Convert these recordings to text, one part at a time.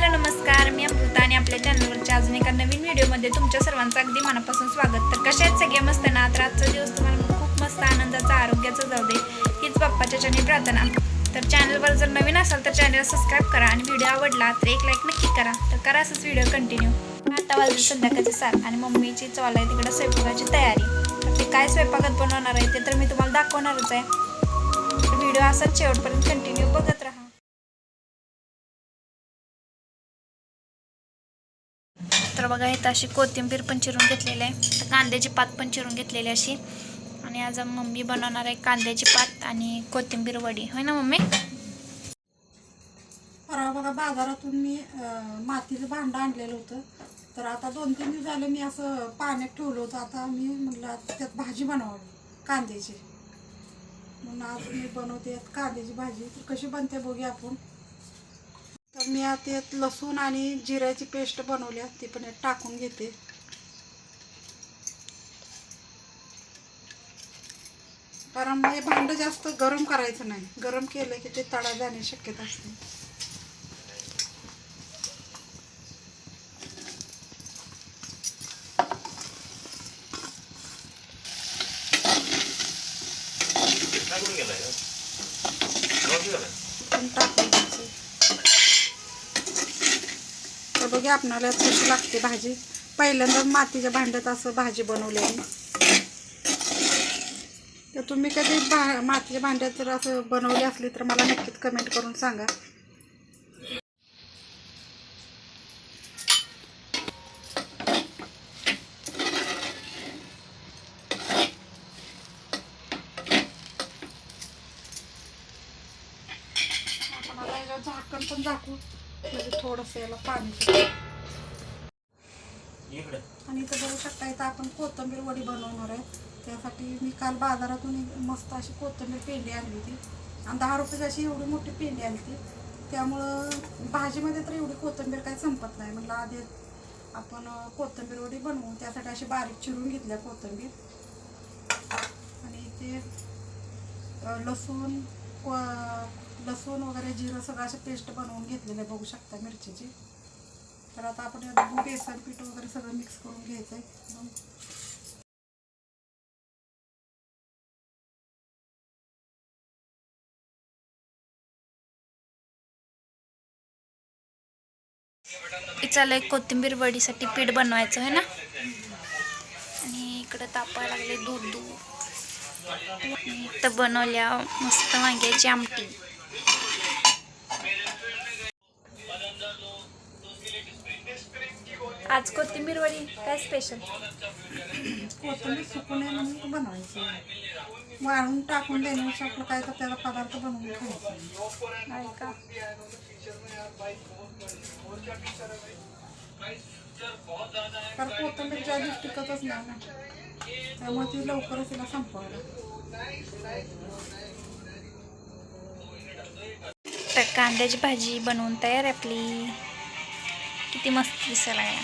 Hello नमस्कार. मी अमृता आणि आपल्या चॅनलवरच्या अजून एका नवीन व्हिडिओमध्ये तुमच्या सर्वांचं अगदी मनापासून स्वागत. तर कशा आहेत सगळे मस्त ना? तर आजचा दिवस तुम्हाला खूप मस्त आनंदाचा आरोग्याचा जाऊ दे हीच बाप्पाच्या चरणी प्रार्थना. तर चॅनलवर जर नवीन असाल तर चॅनलला सबस्क्राईब करा आणि व्हिडिओ आवडला तर एक लाईक नक्की करा. तर करा असंच व्हिडिओ कंटिन्यू आता वाजले संध्याकाळचे सात आणि मम्मीची चॉल आहे तिकडं स्वयंपाकाची तयारी. तर ते काय स्वयंपाकात बनवणार आहे ते तर मी तुम्हाला दाखवणारच आहे. व्हिडिओ असाच शेवटपर्यंत कंटिन्यू बघत तर बघा इथं अशी कोथिंबीर पण चिरून घेतलेली आहे. तर कांद्याची पात पण चिरून घेतलेली अशी. आणि आज मम्मी बनवणार आहे कांद्याची पात आणि कोथिंबीर वडी. होय ना मम्मी? परवा बघा बाजारातून मी मातीचं भांडं आणलेलं होतं. तर आता दोन तीन दिवस झाले मी असं पाण्यात ठेवलं होतं. आता मी म्हटलं त्यात भाजी बनवावी कांद्याची. म्हणून आज मी बनवते कांद्याची भाजी. तर कशी बनते बघूया आपण. तर मी आता यात लसूण आणि जिऱ्याची पेस्ट बनवली आहे, ती पण यात टाकून घेते. कारण हे भांडं जास्त गरम करायचं नाही. गरम केलं की ते तडा जाण्याची शक्यता असते? पण टाकून घ्यायचं तर बघा आपणाला कशी लागते भाजी. पहिल्यांदा मातीच्या भांड्यात असं भाजी बनवली आहे तर तुम्ही कधी भा मातीच्या भांड्यात जर असं बनवली असली तर मला नक्कीच कमेंट करून सांगा. झाकण पण झाकू. म्हणजे थोडंसं याला पाणी. आणि इथं बघू शकता इथं आपण कोथिंबीर वडी बनवणार आहे. त्यासाठी मी काल बाजारातून एक मस्त अशी कोथिंबीर पेंडी आणली होती. आणि दहा रुपयाची अशी एवढी मोठी पेंडी आणली होती. त्यामुळं भाजीमध्ये तर एवढी कोथिंबीर काही संपत नाही. म्हटलं आधी आपण कोथिंबीर वडी बनवू. त्यासाठी अशी बारीक चिरून घेतल्या कोथिंबीर. आणि ते लसूण क- लसूण वगैरे जिरं सगळं असे पेस्ट बनवून घेतलेलं आहे बघू शकता मिरचीची. तर आता आपण यात बेसन पीठ वगैरे सगळं मिक्स करून घ्यायचं आहे चला एक कोथिंबीर वडीसाठी पीठ बनवायचं आहे ना? आणि इकडं तापायला लागले दूध दूध. तर बनवल्या मस्त वांग्याची आमटी. आज कोथिंबीर वडी काय स्पेशल कोथिंबीर सुकून नये म्हणून बनवायची वाळून टाकून देण्यापेक्षा आपलं काय तर त्याला पदार्थ बनवून खायचा. आहे का कारण कोथिंबीर ज्या दिवशी टिकतच नाही ना त्यामुळे ती लवकरच तिला संपवायला. तर कांद्याची भाजी बनवून तयार आहे आपली. किती मस्त दिसायला लागल्या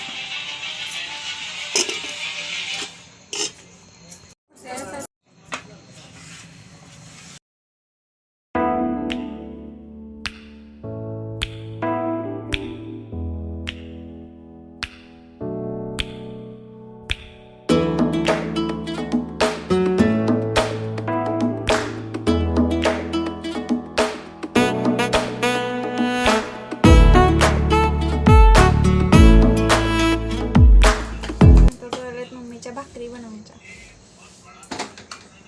बनवायच्या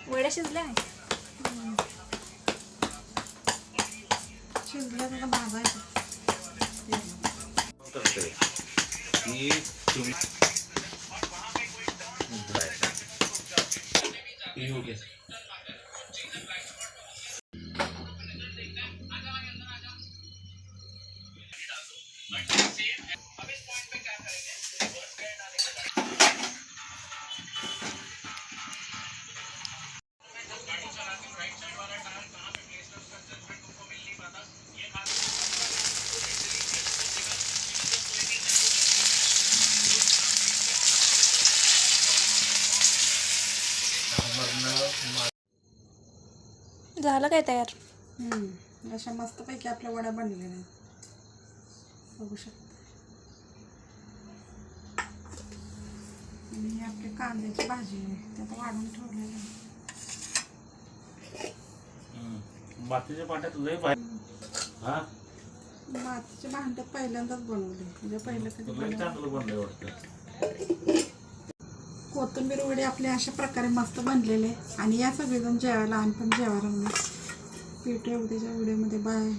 वड्या शिजल्या शिजल्या करते. ही तुम्ही हो गया. झालं काय तयार? हम्म. अशा मस्तपैकी आपल्या वड्या बनलेल्या आहेत. बघू शकता. आणि ही आपली कांद्याची भाजी आहे त्यात वाढून ठेवलेली आहे. हम्म. मातीच्या पाट्यात लय बाहेर हा? मातीचे भांडे पहिल्यांदाच बनवले. म्हणजे पहिलं कधी बनवलं चांगलं बनलंय वाटतं. कोथिंबीर वडे आपले अशा प्रकारे मस्त बनलेले. आणि या सगळेजण जेवायला लहानपण पण जेवायला म्हणून भेटूया उद्याच्या व्हिडिओमध्ये बाय